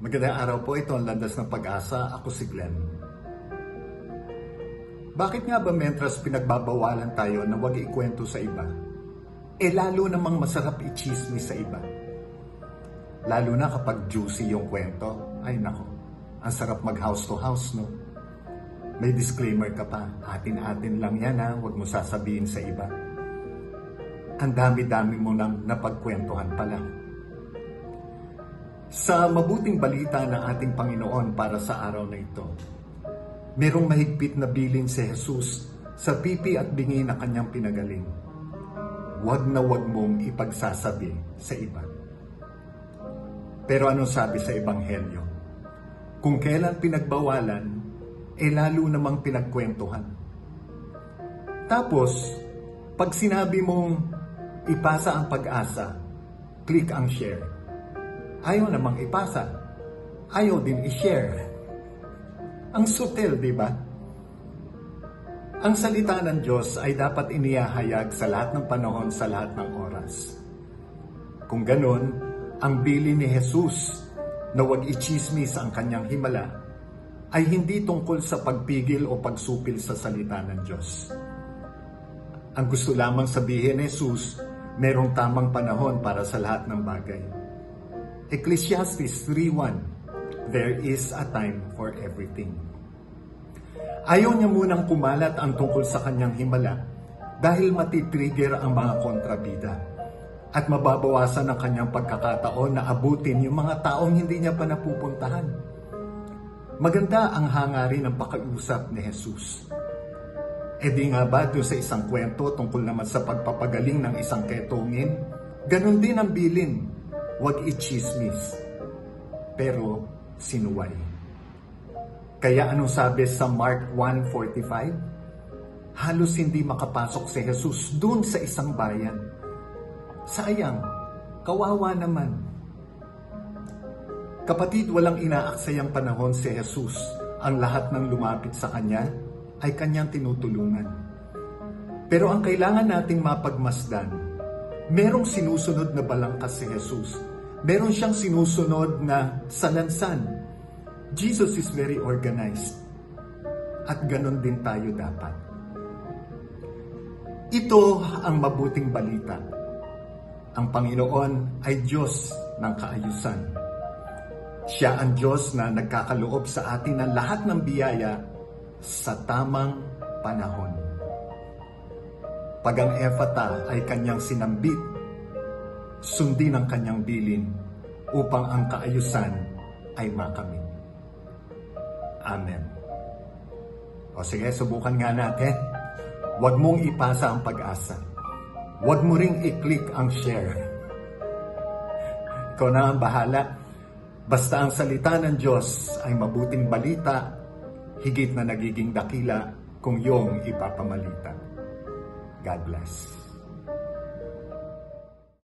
Magandang araw po, ito ang Landas ng Pag-asa. Ako si Glenn. Bakit nga ba mentras pinagbabawalan tayo na huwag ikwento sa iba? Eh lalo namang masarap i-chismis sa iba. Lalo na kapag juicy yung kwento. Ay nako, ang sarap mag house to house, no? May disclaimer ka pa, atin-atin lang yan ha, huwag mo sasabihin sa iba. Ang dami-dami mo nang napagkwentuhan pala. Sa mabuting balita ng ating Panginoon para sa araw na ito, merong mahigpit na bilin si Jesus sa pipi at bingi na kanyang pinagaling. Huwag na huwag mong ipagsasabi sa iba. Pero anong sabi sa Ebanghelyo? Kung kailan pinagbawalan, eh lalo namang pinagkwentuhan. Tapos, pag sinabi mong ipasa ang pag-asa, click ang share. Ayaw namang ipasa. Ayaw din i-share. Ang sutil, di ba? Ang salita ng Diyos ay dapat inihahayag sa lahat ng panahon, sa lahat ng oras. Kung ganon, ang bili ni Jesus na wag ichismis ang kanyang himala ay hindi tungkol sa pagpigil o pagsupil sa salita ng Diyos. Ang gusto lamang sabihin ni Jesus, merong tamang panahon para sa lahat ng bagay. Ecclesiastes 3.1 There is a time for everything. Ayaw niya munang kumalat ang tungkol sa kanyang himala dahil matitrigger ang mga kontrabida at mababawasan ang kanyang pagkakataon na abutin yung mga taong hindi niya pa napupuntahan. Maganda ang hangarin ng pakiusap ni Jesus. E di nga ba doon sa isang kwento tungkol naman sa pagpapagaling ng isang ketongin? Ganon din ang bilin. Huwag i-chismis. Pero sinuway. Kaya anong sabi sa Mark 1.45? Halos hindi makapasok si Jesus doon sa isang bayan. Sayang, kawawa naman. Kapatid, walang inaaksayang panahon si Jesus. Ang lahat ng lumapit sa Kanya ay Kanyang tinutulungan. Pero ang kailangan nating mapagmasdan, merong sinusunod na balangkas si Jesus. Meron siyang sinusunod na salansan. Jesus is very organized. At ganon din tayo dapat. Ito ang mabuting balita. Ang Panginoon ay Diyos ng kaayusan. Siya ang Diyos na nagkakaloob sa atin ng lahat ng biyaya sa tamang panahon. Pag ang Efata ay kanyang sinambit, sundin ang kanyang bilin upang ang kaayusan ay makamit. Amen. O sige, subukan nga natin. Huwag mong ipasa ang pag-asa. Huwag mo ring i-click ang share. Ikaw na ang bahala. Basta ang salita ng Diyos ay mabuting balita, higit na nagiging dakila kung iyong ipapamalita. God bless.